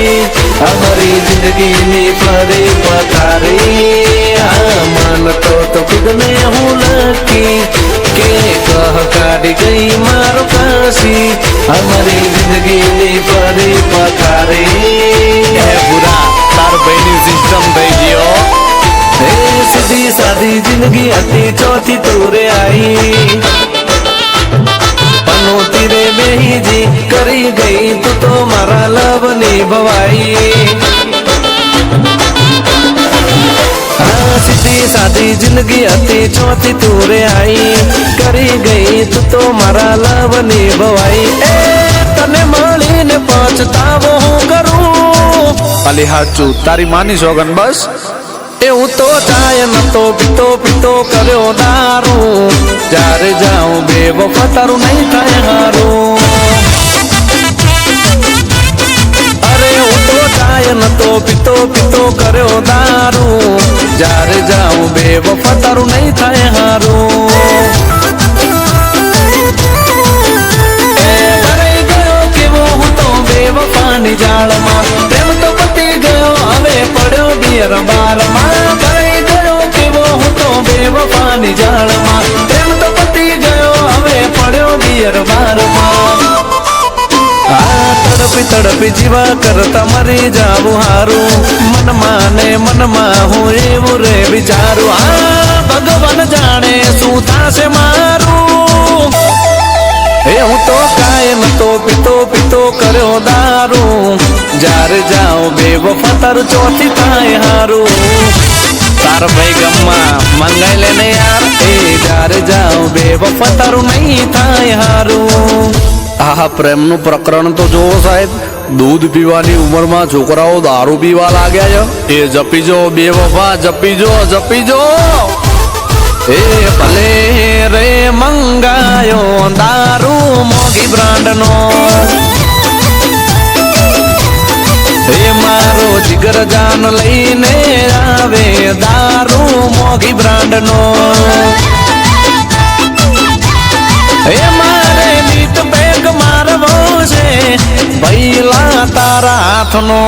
રેડાશી અમારી જિંદગીની ફરી પથારી આ માનતો તો ખુદને હું લકી કે કહ કાઢી ગઈ મારો કાશી અમારી જિંદગીની ફરી પથારી હે બુરા તાર ભાઈની સિસ્ટમ થઈ ગયો એ સીધી સાદી જિંદગી હતી ચોથી તુરે આઈ રે બેહીજી, કરી ગઈ તું તો મારા લવની ભવાઈ. સીધી સાદી જિંદગી હતી, ચોથી તુરે આઈ. કરી ગઈ તું તો મારા લવની ભવાઈ. એ તને મળીને પછતાવો હું કરું. ખાલી હાચું, તારી માની સોગન બસ? એવું તો ચાય નતો પીતો પીતો કર્યો દારૂ જ્યારે જાઉં બે વફા તારું નહીં થાય હારું. અરે હું તો ચાય નતો પીતો પીતો કર્યો દારૂ જ્યારે જાઉં બે વફા તારું નહીં થાય હારું. ગયો કેવો હું તો બેવફાની જાળમાં. બિયર બારમાં ગયો કેવો હું તો બેવફાની જાળમાં. પ્રેમ તો પતી ગયો, હવે પડ્યો દિયર બારમાં. તડપી તડપી જીવા કરતા મરી જાવું હારું. મનમાં ને મનમાં હું એવું રે વિચારું. આ ભગવાન જાણે શું થશે મારું? એ હું તો કાયમ પીતો પીતો કર્યો દારૂ. જ્યારે જાઉં બે વફા તારું ચોથી થાય હારું. તાર ભાઈ ગમમાં, મંગાઈ લે ને યાર એ. જ્યારે જાઓ, બે વફા તારું નહીં થાય હારું. આ પ્રેમનું પ્રકરણ તો જોવો સાહેબ. દૂધ પીવાની ઉંમરમાં છોકરાઓ દારૂ પીવા લાગ્યા છે. એ જપી જો, બે વફા, જપી જો જપી જો. એ ભલે રે મંગાયો દારૂ મોગી બ્રાન્ડનો. એ મારો જીગર જાન લઈને આવે દારૂ મોગી બ્રાન્ડનો. એ મારે નીત બેગ મારવો છે પૈલા તારા હાથનો.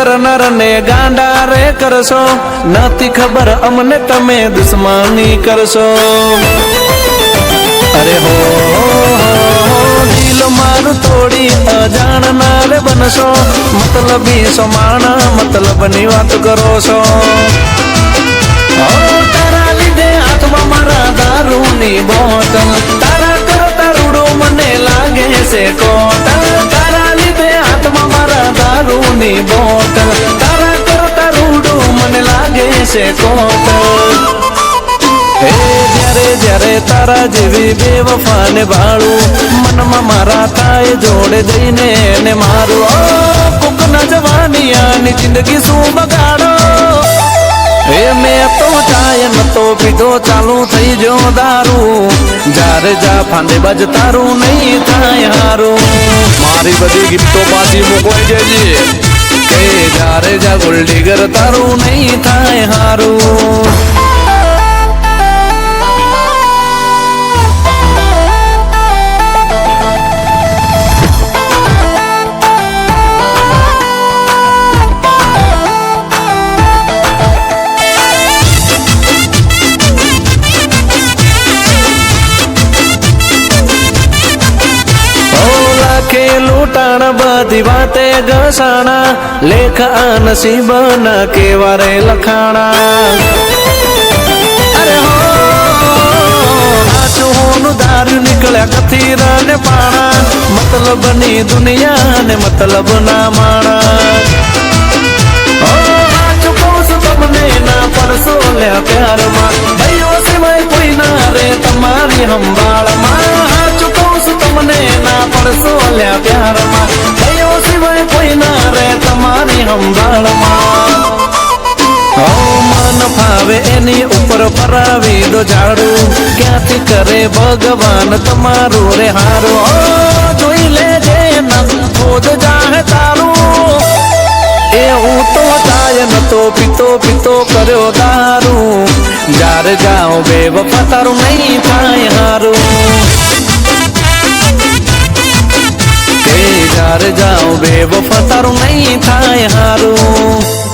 કરનાર ને ગાંડા રે કરશો. નથી ખબર અમને તમે દુશ્મની કરશો. અરે હો દિલ મારું તોડી અજાણના રે બનશો. મતલબી સમાણા, મતલબની વાત કરો છો. તારા લીધે હાથમાં મારા દારૂની બોટલ. તારા કરતા રૂડો મને લાગે છે હાથમાં દારૂની બોટલ તારા કરતા રૂડું મને લાગે છે કોટલ જ્યારે જ્યારે તારા જેવી બેવફાને ભાળું, મનમાં મારા તાય જોડે જઈને એને મારું. ઓ, કોકના જવાની આની જિંદગી શું બગાડો? હે, મેં તો ચાય નતો ચાલું થઈ જો દારૂ. જ્યારે જા ફાંદે બજ તારું નહીં થાય હારું. મારી બધી ગિફ્ટો પાછી મૂકવાઈ દેજે કે જ્યારે જા ગોલ્ડીગર તારું નહીં થાય હારું. લાખે લૂંટાણ બધી વાતે ઘસાણા, લેખ આ નસીબના કેવા રે લખાણા. અરે હો દારૂ નીકળ્યા કથીરા ને પાણા. મતલબની દુનિયા ને મતલબ ના માણા. ક્યાંથી કરે ભગવાન તમારું રે હારું. જોઈ લેજે નંદોદ જાહે તારું. એ તો જાય નતો પીતો પીતો કર્યો દારૂ. જ્યારે જાઓ બે વફા તારું નહીં થાય હારું. બેવફા તારું નહીં થાય હારું